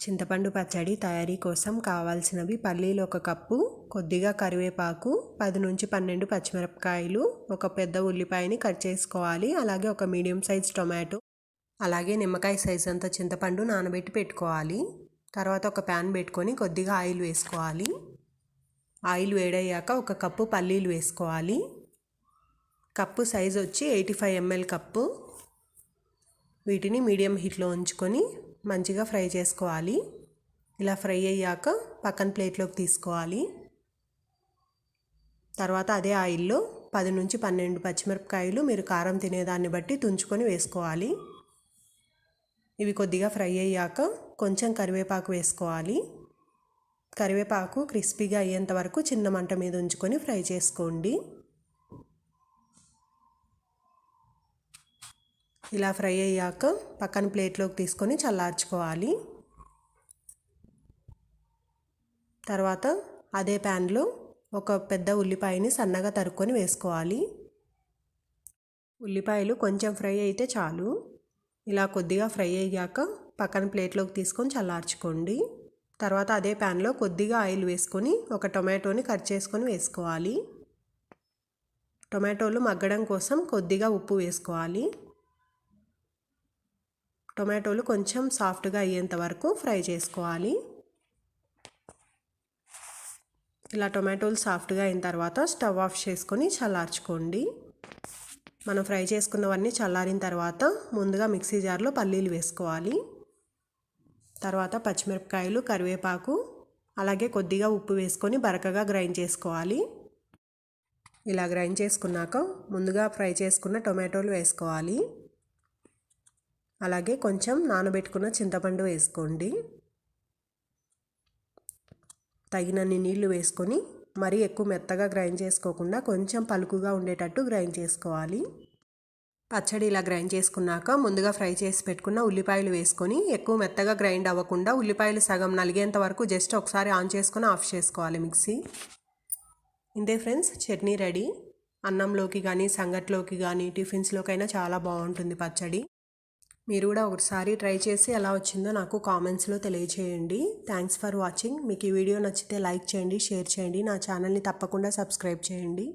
చింతపండు పచ్చడి తయారీ కోసం కావాల్సినవి పల్లీలు ఒక కప్పు కొద్దిగా కరివేపాకు పది నుంచి పన్నెండు పచ్చిమిరపకాయలు ఒక పెద్ద ఉల్లిపాయని కట్ చేసుకోవాలి. అలాగే ఒక మీడియం సైజ్ టొమాటో అలాగే నిమ్మకాయ సైజ్ అంత చింతపండు నానబెట్టి పెట్టుకోవాలి. తర్వాత ఒక ప్యాన్ పెట్టుకొని కొద్దిగా ఆయిల్ వేసుకోవాలి. ఆయిల్ వేడయ్యాక ఒక కప్పు పల్లీలు వేసుకోవాలి. కప్పు సైజ్ వచ్చి ఎయిటీ ఫైవ్ ఎంఎల్ కప్పు. వీటిని మీడియం హీట్లో ఉంచుకొని మంచిగా ఫ్రై చేసుకోవాలి. ఇలా ఫ్రై అయ్యాక పక్కన ప్లేట్లోకి తీసుకోవాలి. తర్వాత అదే ఆయిల్లో పది నుంచి పన్నెండు పచ్చిమిరపకాయలు మీరు కారం తినేదాన్ని బట్టి తుంచుకొని వేసుకోవాలి. ఇవి కొద్దిగా ఫ్రై అయ్యాక కొంచెం కరివేపాకు వేసుకోవాలి. కరివేపాకు క్రిస్పీగా అయ్యేంత వరకు చిన్న మంట మీద ఉంచుకొని ఫ్రై చేసుకోండి. ఇలా ఫ్రై అయ్యాక పక్కన ప్లేట్లోకి తీసుకొని చల్లార్చుకోవాలి. తర్వాత అదే ప్యాన్లో ఒక పెద్ద ఉల్లిపాయని సన్నగా తరుక్కొని వేసుకోవాలి. ఉల్లిపాయలు కొంచెం ఫ్రై అయితే చాలు. ఇలా కొద్దిగా ఫ్రై అయ్యాక పక్కన ప్లేట్లోకి తీసుకొని చల్లార్చుకోండి. తర్వాత అదే ప్యాన్లో కొద్దిగా ఆయిల్ వేసుకొని ఒక టొమాటోని కట్ చేసుకొని వేసుకోవాలి. టొమాటోలు మగ్గడం కోసం కొద్దిగా ఉప్పు వేసుకోవాలి. టొమాటోలు కొంచెం సాఫ్ట్గా అయ్యేంత వరకు ఫ్రై చేసుకోవాలి. ఇలా టొమాటోలు సాఫ్ట్గా అయిన తర్వాత స్టవ్ ఆఫ్ చేసుకొని చల్లార్చుకోండి. మనం ఫ్రై చేసుకున్నవన్నీ చల్లారిన తర్వాత ముందుగా మిక్సీ జార్లో పల్లీలు వేసుకోవాలి. తర్వాత పచ్చిమిరపకాయలు కరివేపాకు అలాగే కొద్దిగా ఉప్పు వేసుకొని బరకగా గ్రైండ్ చేసుకోవాలి. ఇలా గ్రైండ్ చేసుకున్నాక ముందుగా ఫ్రై చేసుకున్న టొమాటోలు వేసుకోవాలి. అలాగే కొంచెం నానబెట్టుకున్న చింతపండు వేసుకోండి. తగినన్ని నీళ్ళు వేసుకొని మరీ ఎక్కువ మెత్తగా గ్రైండ్ చేసుకోకుండా కొంచెం పలుకుగా ఉండేటట్టు గ్రైండ్ చేసుకోవాలి. పచ్చడి ఇలా గ్రైండ్ చేసుకున్నాక ముందుగా ఫ్రై చేసి పెట్టుకున్న ఉల్లిపాయలు వేసుకొని ఎక్కువ మెత్తగా గ్రైండ్ అవ్వకుండా ఉల్లిపాయలు సగం నలిగేంత వరకు జస్ట్ ఒకసారి ఆన్ చేసుకొని ఆఫ్ చేసుకోవాలి మిక్సీ. ఇంతే ఫ్రెండ్స్ చట్నీ రెడీ. అన్నంలోకి కానీ సంగట్లోకి కానీ టిఫిన్స్లోకైనా చాలా బాగుంటుంది పచ్చడి. మీరు కూడా ఒకసారి ట్రై చేసి ఎలా వచ్చిందో నాకు కామెంట్స్లో తెలియజేయండి. థ్యాంక్స్ ఫర్ వాచింగ్ మీకు ఈ వీడియో నచ్చితే లైక్ చేయండి షేర్ చేయండి. నా ఛానల్ని తప్పకుండా సబ్స్క్రైబ్ చేయండి.